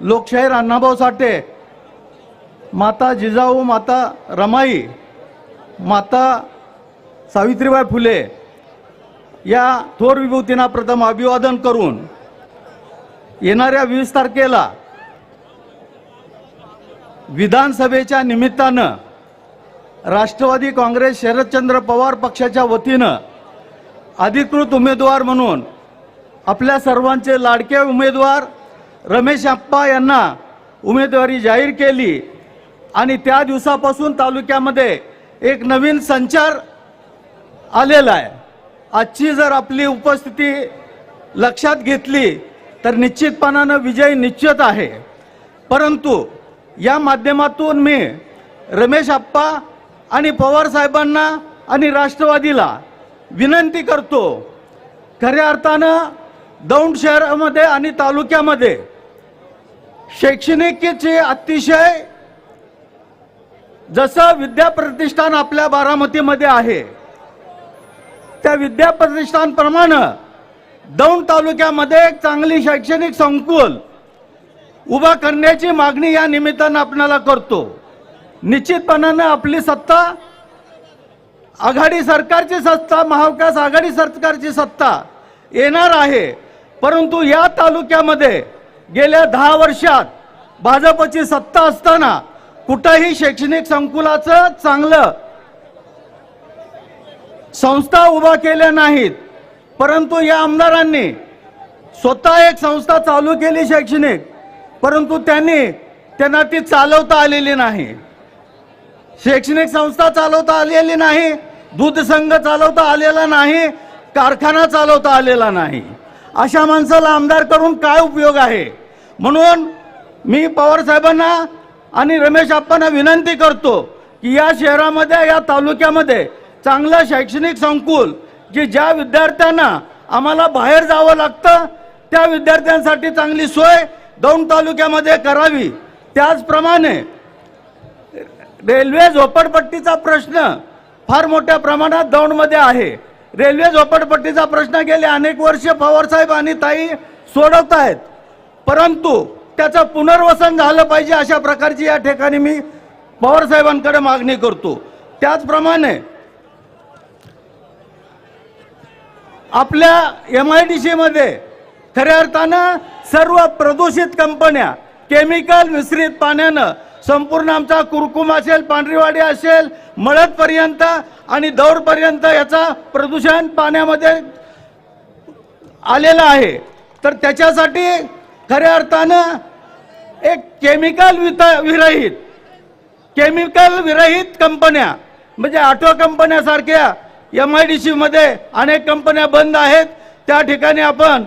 लोकशाहीर अण्णाभाऊ साठे माता जिजाऊ माता रमाई माता सावित्रीबाई फुले या थोर विभूतींना प्रथम अभिवादन करून येणाऱ्या वीस तारखेला विधानसभेच्या निमित्तानं राष्ट्रवादी काँग्रेस शरदचंद्र पवार पक्षाच्या वतीनं अधिकृत उमेदवार म्हणून आपल्या सर्वांचे लाडके उमेदवार रमेश आप्पा यांना उमेदवारी जाहीर केली. आणि त्या दिवसापासून तालुक्यामध्ये एक नवीन संचार आलेला आहे. आजची जर आपली उपस्थिती लक्षात घेतली तर निश्चितपणानं विजय निश्चित आहे. परंतु या माध्यमातून मी रमेश आप्पा आणि पवार साहेबांना आणि राष्ट्रवादीला विनंती करतो खऱ्या अर्थानं दौंड शहरामध्ये आणि तालुक्यामध्ये शैक्षणिकचे अतिशय जसं विद्याप्रतिष्ठान आपल्या बारामतीमध्ये आहे त्या विद्याप्रतिष्ठानप्रमाणे दौंड तालुक्यामध्ये एक चांगली शैक्षणिक संकुल उभा करण्याची मागणी या निमित्तानं आपल्याला करतो. निश्चितपणानं आपली सत्ता आघाडी सरकारची सत्ता महाविकास आघाडी सरकारची सत्ता येणार आहे. परंतु या तालुक्यामध्ये गेल्या दहा वर्षात भाजपची सत्ता असताना कुठंही शैक्षणिक संकुलाचं चांगलं संस्था उभा केल्या नाहीत. परंतु या आमदारांनी स्वतः एक संस्था चालू केली शैक्षणिक परंतु त्यांनी त्यांना ती चालवता आलेली नाही. शैक्षणिक संस्था चालवता आलेली नाही दूध संघ चालवता आलेला नाही कारखाना चालवता आलेला नाही. अशा माणसाला आमदार करून काय उपयोग आहे? म्हणून मी पवारसाहेबांना आणि रमेश आप्पांना विनंती करतो की या शहरामध्ये या तालुक्यामध्ये चांगलं शैक्षणिक संकुल की ज्या विद्यार्थ्यांना आम्हाला बाहेर जावं लागतं त्या विद्यार्थ्यांसाठी चांगली सोय दौंड तालुक्यामध्ये करावी. त्याचप्रमाणे रेल्वे झोपडपट्टीचा प्रश्न फार मोठ्या प्रमाणात दौंडमध्ये आहे. रेल्वे झोपडपट्टीचा प्रश्न गेले अनेक वर्ष पवारसाहेब आणि ताई सोडवत आहेत परंतु त्याचं पुनर्वसन झालं पाहिजे अशा प्रकारची या ठिकाणी मी पवारसाहेबांकडे मागणी करतो. त्याचप्रमाणे आपल्या एम आय डी सीमध्ये खऱ्या अर्थानं सर्व प्रदूषित कंपन्या केमिकल मिश्रित पाण्यानं संपूर्ण आमचा कुरकुम असेल पांढरीवाडी असेल मळदपर्यंत आणि दौडपर्यंत याचा प्रदूषण पाण्यामध्ये आलेलं आहे. तर त्याच्यासाठी खऱ्या अर्थानं एक केमिकल वित विरहित केमिकल विरहित कंपन्या म्हणजे ऑटो कंपन्यासारख्या एम आय डी सीमध्ये अनेक कंपन्या बंद आहेत. त्या ठिकाणी आपण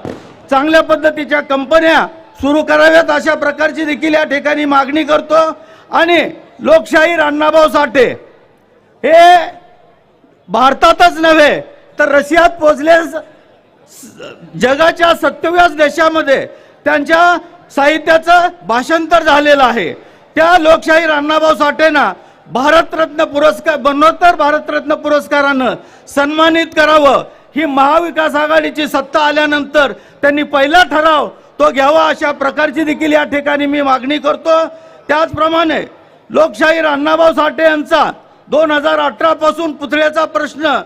चांगल्या पद्धतीच्या कंपन्या सुरू कराव्यात. अशा प्रकारची देखील या ठिकाणी मागणी करतो. आणि लोकशाहीर अण्णाभाऊ साठे. हे भारतातच नव्हे तर रशियात पोचले जगाच्या सत्तव्याच देशामध्ये त्यांच्या साहित्याचं भाषांतर झालेलं आहे. त्या लोकशाहीर अण्णाभाऊ साठेंना भारतरत्न पुरस्कार बनोत्तर भारतरत्न पुरस्कारानं सन्मानित करावं ही महाविकास आघाडीची सत्ता आल्यानंतर त्यांनी पहिला ठराव तो घ्यावा अशा प्रकारची देखील या ठिकाणी मी मागणी करतो. त्याचप्रमाणे लोकशाहीर अण्णाभाऊ साठे यांचा दोन हजार अठरापासून पुतळ्याचा प्रश्न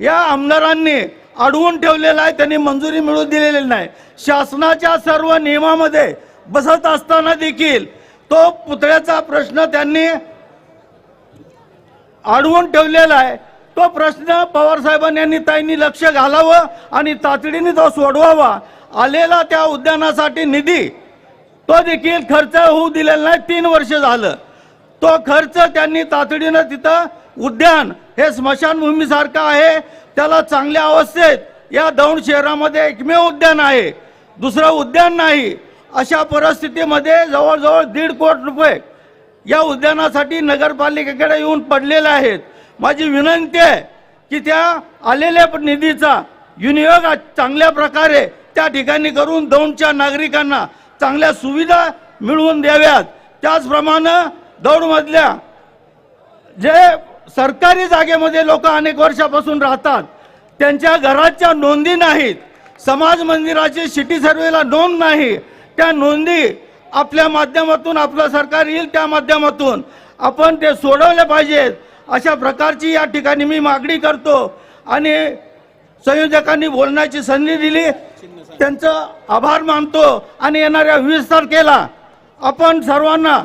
या आमदारांनी अडवून ठेवलेला आहे. त्यांनी मंजुरी मिळू दिलेली नाही. शासनाच्या सर्व नियमामध्ये बसत असताना देखील तो पुतळ्याचा प्रश्न त्यांनी अडवून ठेवलेला आहे. तो प्रश्न पवारसाहेबांनी यांनी ताईंनी लक्ष घालावं आणि तातडीने तो सोडवावा. आलेला त्या उद्यानासाठी निधी तो देखील खर्च होऊ दिलेला नाही तीन वर्ष झालं. तो खर्च त्यांनी तातडीनं तिथं उद्यान हे स्मशानभूमीसारखं आहे त्याला चांगल्या अवस्थेत या दौंड शहरामध्ये एकमेव उद्यान आहे. दुसरं उद्यान नाही. अशा परिस्थितीमध्ये जवळजवळ दीड कोट रुपये या उद्यानासाठी नगरपालिकेकडे येऊन पडलेले आहेत. माझी विनंती आहे की त्या आलेल्या निधीचा विनियोग आज चांगल्या प्रकारे त्या ठिकाणी करून दौंडच्या नागरिकांना चांगल्या सुविधा मिळवून द्याव्यात. त्याचप्रमाणे दौडमधल्या जे सरकारी जागेमध्ये लोक अनेक वर्षापासून राहतात त्यांच्या घराच्या नोंदी नाहीत. समाज मंदिराची सिटी सर्वेला नोंद नाही. त्या नोंदी आपल्या माध्यमातून आपलं सरकार येईल त्या माध्यमातून आपण ते सोडवले पाहिजेत. अशा प्रकारची या ठिकाणी मी मागणी करतो. आणि संयोजकांनी बोलण्याची संधी दिली. त्यांचं आभार मानतो आणि येणाऱ्या वीस तारखेला आपण सर्वांना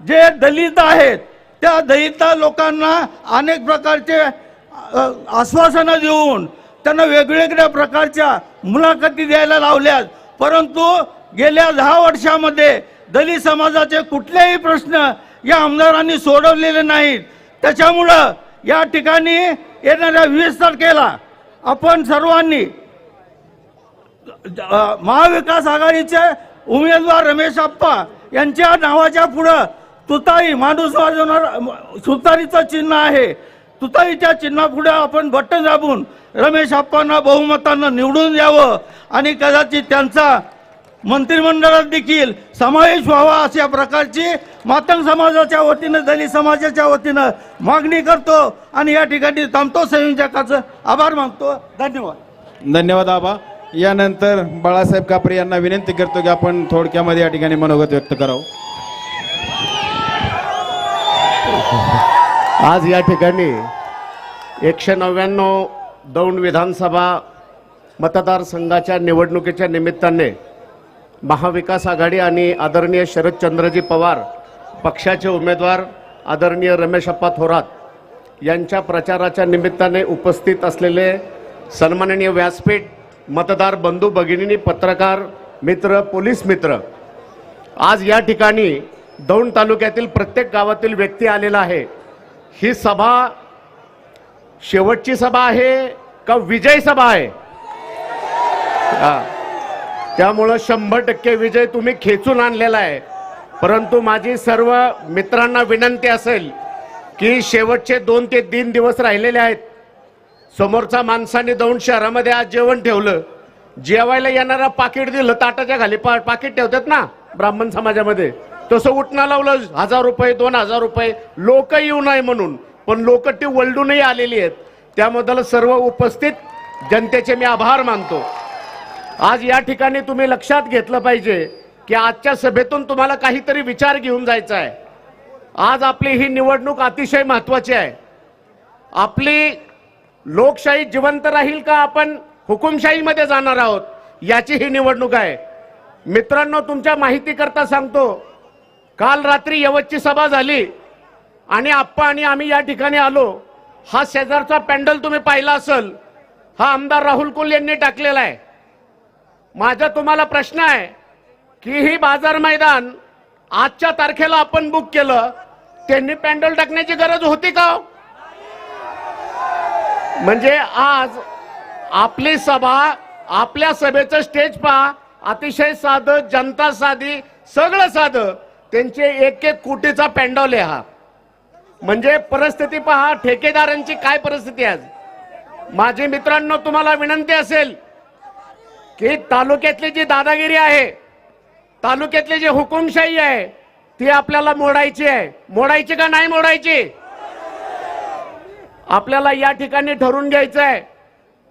जे दलित आहेत त्या दलित लोकांना अनेक प्रकारचे आश्वासनं देऊन त्यांना वेगवेगळ्या प्रकारच्या मुलाखती द्यायला लावल्यात. परंतु गेल्या दहा वर्षामध्ये दलित समाजाचे कुठलेही प्रश्न या आमदारांनी सोडवलेले नाहीत. त्याच्यामुळं या ठिकाणी येणाऱ्या वीस तारखेला आपण सर्वांनी महाविकास आघाडीचे उमेदवार रमेश आप्पा यांच्या नावाच्या पुढं तुताई माणूस वाजवणार सुतारीचं चिन्ह आहे. तुताईच्या चिन्हापुढे आपण बटन दाबून रमेश आप्पांना बहुमतानं निवडून द्यावं आणि कदाचित त्यांचा मंत्रिमंडळात देखील समावेश व्हावा अशा प्रकारची मातंग समाजाच्या वतीनं दलित समाजाच्या वतीनं मागणी करतो आणि या ठिकाणी थांबतो. संयोजकाचं आभार मानतो. धन्यवाद. धन्यवाद आबा. यानंतर बाळासाहेब कापरे यांना विनंती करतो की आपण थोडक्यामध्ये या ठिकाणी मनोगत व्यक्त करावं. आज या ठिकाणी एकशे नव्याण्णव दौंड विधानसभा मतदारसंघाच्या निवडणुकीच्या निमित्ताने महाविकास आघाडी आणि आदरणीय शरदचंद्रजी पवार पक्षाचे उमेदवार आदरणीय रमेशप्पा थोरात यांच्या प्रचाराच्या निमित्ताने उपस्थित असलेले सन्माननीय व्यासपीठ मतदार बंधू भगिनी पत्रकार मित्र पोलीस मित्र आज या ठिकाणी दौंड तालुक्यातील प्रत्येक गावातील व्यक्ती आलेला आहे ही सभा शेवटची सभा आहे का विजय सभा आहे हा. त्यामुळं शंभर टक्के विजय तुम्ही खेचून आणलेला आहे. परंतु माझी सर्व मित्रांना विनंती असेल की शेवटचे दोन ते तीन दिवस राहिलेले आहेत. समोरचा माणसाने दोन शहरामध्ये आज जेवण ठेवलं. जेवायला येणारा पाकिट दिलं ताटाच्या खाली पा पाकिट ठेवतात ना ब्राह्मण समाजामध्ये. तसं उठणं लावलं हजार रुपये दोन हजार रुपये लोक येऊ नये म्हणून. पण लोक ती वलडूनही आलेली आहेत. त्याबद्दल सर्व उपस्थित जनतेचे मी आभार मानतो. आज या ठिकाणी तुम्ही लक्षात घेतलं पाहिजे की आजच्या सभेतून तुम्हाला काहीतरी विचार घेऊन जायचा आहे आज आपली ही निवडणूक अतिशय महत्वाची आहे. आपली लोकशाही जिवंत राहील का आपण हुकुमशाहीमध्ये जाणार आहोत याची ही निवडणूक आहे. मित्रांनो तुमच्या माहिती करता सांगतो काल रात्री यवतची सभा झाली आणि आप्पा आणि आम्ही या ठिकाणी आलो. हा शेजारचा पॅन्डल तुम्ही पाहिला असेल हा आमदार राहुल कुल यांनी टाकलेला आहे. माझा तुम्हाला प्रश्न आहे की ही बाजार मैदान आजच्या तारखेला आपण बुक केलं त्यांनी पॅन्डल टाकण्याची गरज होती का हो? म्हणजे आज आपली सभा आपल्या सभेचं स्टेज पहा अतिशय साधं जनता साधी सगळं साधं त्यांचे एक एक कोटीचा पॅन्डॉल आहे हा. म्हणजे परिस्थिती पहा ठेकेदारांची काय परिस्थिती आज? माझे मित्रांनो तुम्हाला विनंती असेल की तालुक्यातली जी दादागिरी आहे तालुक्यातली जी हुकुमशाही आहे ती आपल्याला मोडायची आहे. मोडायची का नाही मोडायची? आपल्याला या ठिकाणी ठरवून घ्यायचं आहे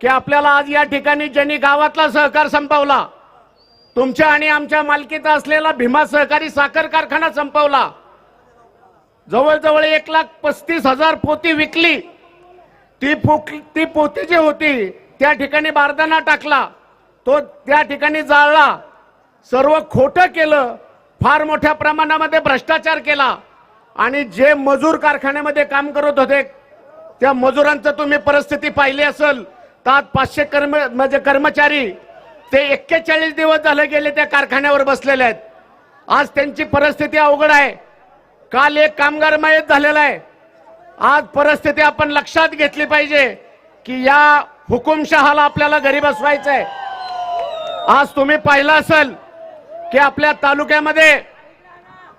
की आपल्याला आज या ठिकाणी ज्यांनी गावातला सहकार संपवला तुमच्या आणि आमच्या मालकीचा असलेला भीमा सहकारी साखर कारखाना संपवला जवळजवळ एक लाख पस्तीस हजार पोती विकली ती पोक ती पोती जी होती त्या ठिकाणी बारदाना टाकला तो त्या ठिकाणी जाळला. सर्व खोटं केलं. फार मोठ्या प्रमाणामध्ये भ्रष्टाचार केला. आणि जे मजूर कारखान्यामध्ये काम करत होते त्या मजुरांचं तुम्ही परिस्थिती पाहिली असेल त्यात पाचशे कर्म म्हणजे कर्मचारी ते एक्केचाळीस दिवस झाले गेले त्या कारखान्यावर बसलेले आहेत. आज त्यांची परिस्थिती अवघड आहे. काल एक कामगार मयत झालेला आहे. आज परिस्थिती आपण लक्षात घेतली पाहिजे की या हुकुमशहाला आपल्याला घरी बसवायचं आहे. आज तुम्ही पाहिलं असेल की आपल्या तालुक्यामध्ये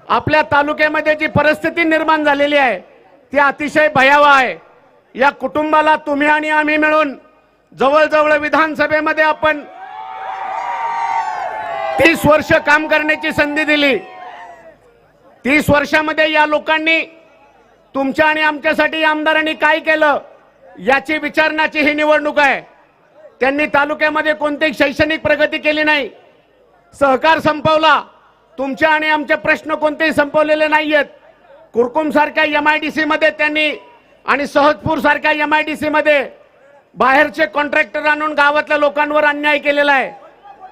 आपल्या तालुक्यामध्ये जी परिस्थिती निर्माण झालेली आहे ती अतिशय भयावह आहे. या कुटुंबाला तुम्ही आणि आम्ही मिळून जवळजवळ विधानसभेमध्ये आपण तीस वर्ष काम करण्याची संधी दिली. तीस वर्षामध्ये या लोकांनी तुमच्या आणि आमच्यासाठी आमदारांनी काय केलं याची विचारण्याची ही निवडणूक आहे. त्यांनी तालुक्यामध्ये कोणतीही शैक्षणिक प्रगती केली नाही. सहकार संपवला. तुमचे आणि आमचे प्रश्न कोणतेही संपवलेले नाहीयेत. कुरकुम सारख्या एम आय डी सी मध्ये त्यांनी आणि सहजपूर सारख्या एम आय डी सी मध्ये बाहेरचे कॉन्ट्रॅक्टर आणून गावातल्या लोकांवर अन्याय केलेला आहे.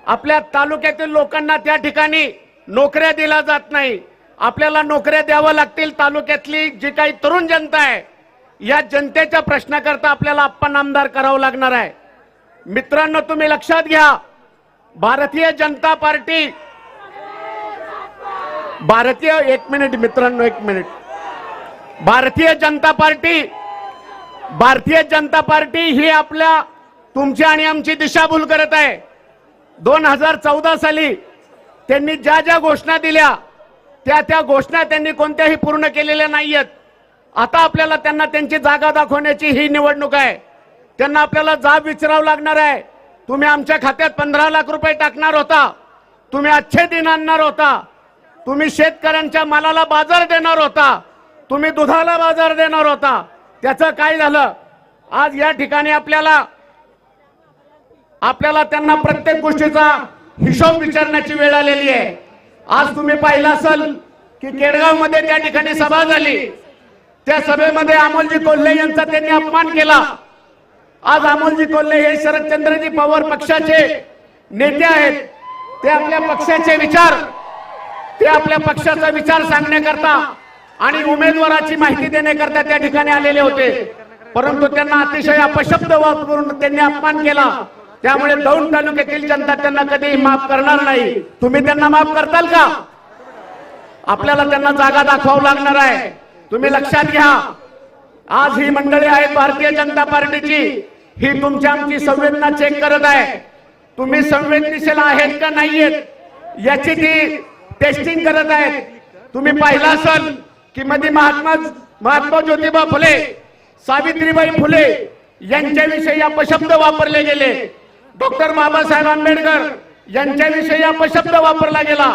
आपल्या तालुक्यातील लोकांना त्या ठिकाणी नोकऱ्या दिल्या जात नाही. आपल्याला नोकऱ्या द्याव्या लागतील तालुक्यातली जी काही तरुण जनता आहे या जनतेच्या प्रश्नाकरता आपल्याला आपण आमदार करावं लागणार आहे. मित्रांनो तुम्ही लक्षात घ्या भारतीय जनता पार्टी भारतीय एक मिनिट मित्रांनो एक minute. Bharatiya Janata party Bharatiya Janata party ही आपल्या तुमची आणि आमची दिशाभूल करत आहे. दोन हजार चौदा साली त्यांनी ज्या ज्या घोषणा दिल्या त्या त्या घोषणा त्यांनी कोणत्याही पूर्ण केलेल्या नाहीयेत. आता आपल्याला त्यांना त्यांची जागा दाखवण्याची ही निवडणूक आहे. त्यांना आपल्याला जाब विचारावं लागणार आहे. तुम्ही आमच्या खात्यात पंधरा लाख रुपये टाकणार होता. तुम्ही अच्छे दिन आणणार होता. तुम्ही शेतकऱ्यांच्या मालाला बाजार देणार होता. तुम्ही दुधाला बाजार देणार होता. त्याचं काय झालं? आज या ठिकाणी आपल्याला आपल्याला त्यांना प्रत्येक गोष्टीचा हिशोब विचारण्याची वेळ आलेली आहे. आज तुम्ही पाहिलं असेल की केडगावमध्ये त्या ठिकाणी सभा झाली. त्या सभेमध्ये अमोलजी कोल्हे यांचा त्यांनी अपमान केला. आज अमोलजी कोल्हे हे शरदचंद्रजी पवार पक्षाचे नेते आहेत. ते आपल्या पक्षाचे विचार ते आपल्या पक्षाचा विचार सांगण्याकरता आणि उमेदवाराची माहिती देण्याकरता त्या ठिकाणी आलेले होते. परंतु त्यांना अतिशय अपशब्द वापरून त्यांनी अपमान केला. त्यामुळे दौंड तालुक्यातील जनता त्यांना कधीही माफ करणार नाही. तुम्ही त्यांना माफ करताल का? आपल्याला त्यांना जागा दाखवावं लागणार आहे. तुम्ही लक्षात घ्या. आज ही मंडळी आहेत भारतीय जनता पार्टीची. ही तुमची आमची संवेदना चेक करत आहे. तुम्ही संवेदनशील आहेत का नाहीयेत? याची ती टेस्टिंग करत आहेत. तुम्ही पाहिलं असाल की मध्ये महात्मा महात्मा ज्योतिबा फुले सावित्रीबाई फुले यांच्याविषयी अपशब्द वापरले गेले. डॉक्टर बाबासाहेब आंबेडकर यांच्याविषयी अपशब्द वापरला गेला.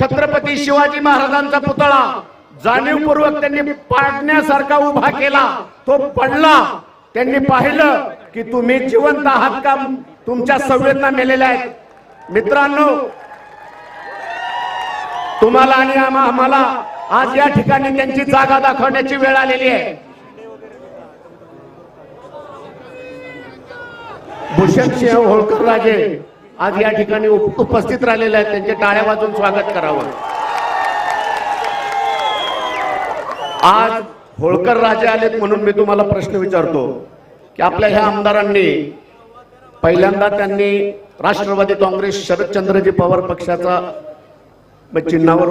छत्रपती शिवाजी महाराजांचा पुतळा जाणीवपूर्वक त्यांनी पाडण्यासारखा उभा केला. तो पडला. त्यांनी पाहिलं की तुम्ही जिवंत आहात का? तुमच्या संवेदना मेलेल्या आहेत. मित्रांनो तुम्हाला आणि आम्हाला आज या ठिकाणी त्यांची जागा दाखवण्याची वेळ आलेली आहे. भूषण सिंह होळकर राजे आज या ठिकाणी उपस्थित राहिलेले आहेत. त्यांचे टाळ्या वाजून स्वागत करावं. आज होळकर राजे आलेत म्हणून मी तुम्हाला प्रश्न विचारतो की आपल्या ह्या आमदारांनी पहिल्यांदा त्यांनी राष्ट्रवादी काँग्रेस शरदचंद्रजी पवार पक्षाचा चिन्हावर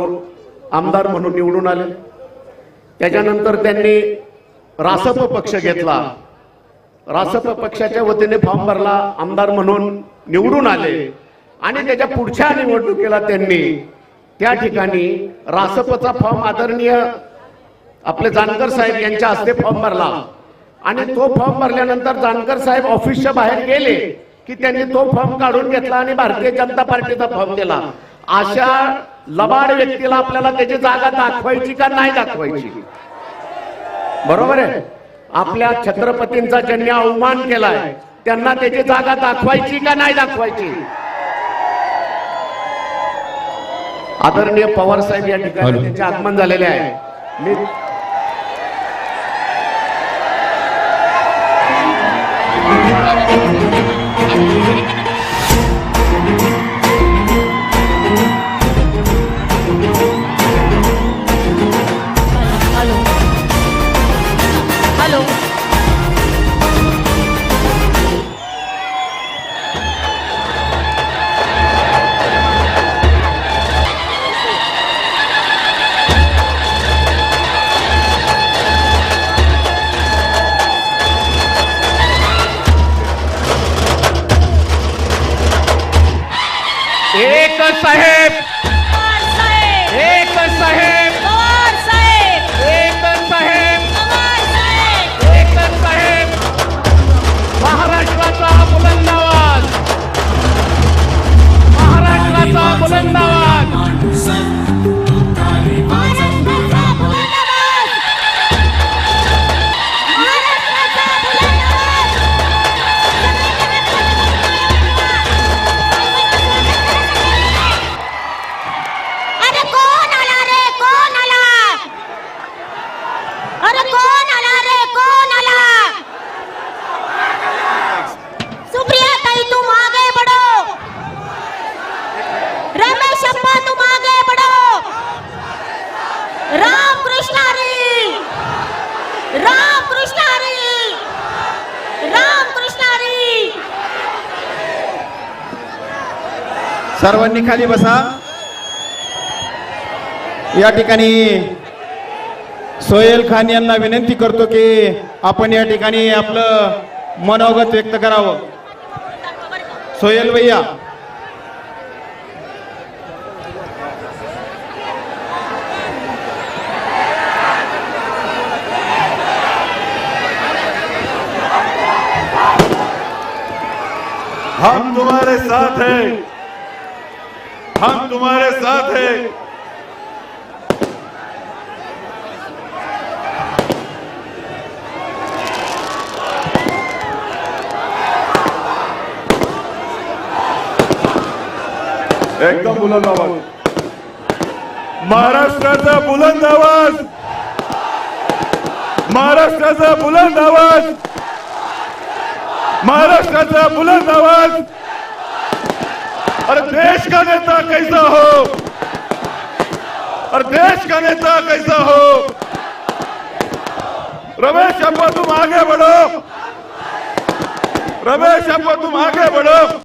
आमदार म्हणून निवडून आले. त्याच्यानंतर त्यांनी रासप पक्ष घेतला. रासप पक्षाच्या वतीने फॉर्म भरला आमदार म्हणून निवडून आले. आणि त्याच्या पुढच्या निवडणुकीला त्यांनी त्या ठिकाणी रासपचा फॉर्म आदरणीय आपले जानकर साहेब यांच्या हस्ते फॉर्म भरला. आणि तो फॉर्म भरल्यानंतर जानकर साहेब ऑफिसच्या बाहेर गेले की त्यांनी तो फॉर्म काढून घेतला आणि भारतीय जनता पार्टीचा फॉर्म दिला अशा लबाड व्यक्तीला आपल्याला त्याची जागा दाखवायची का नाही दाखवायची? बरोबर आहे? आपल्या छत्रपतींचा ज्यांनी अवमान केलाय त्यांना त्याची जागा दाखवायची का नाही दाखवायची? आदरणीय पवार साहेब या ठिकाणी त्यांचे आगमन झालेले आहे. मी Aló. सर्वांनी खाली बसा. या ठिकाणी सोहेल खान यांना विनंती करतो की आपण या ठिकाणी आपलं मनोगत व्यक्त करावं. सोहेल भैया. हम तुम्हारे साथ हैं। हम तुम्हारे साथ है। एकदम बुलंद आवाज। महाराष्ट्राचा बुलंद आवाज। महाराष्ट्राचा बुलंद आवाज। महाराष्ट्राचा बुलंद आवाज। अरे देश का नेता कैसा हो? और देश का नेता कैसा हो? रमेश अप्पा तुम आगे बढ़ो। रमेश अप्पा तुम आगे बढ़ो।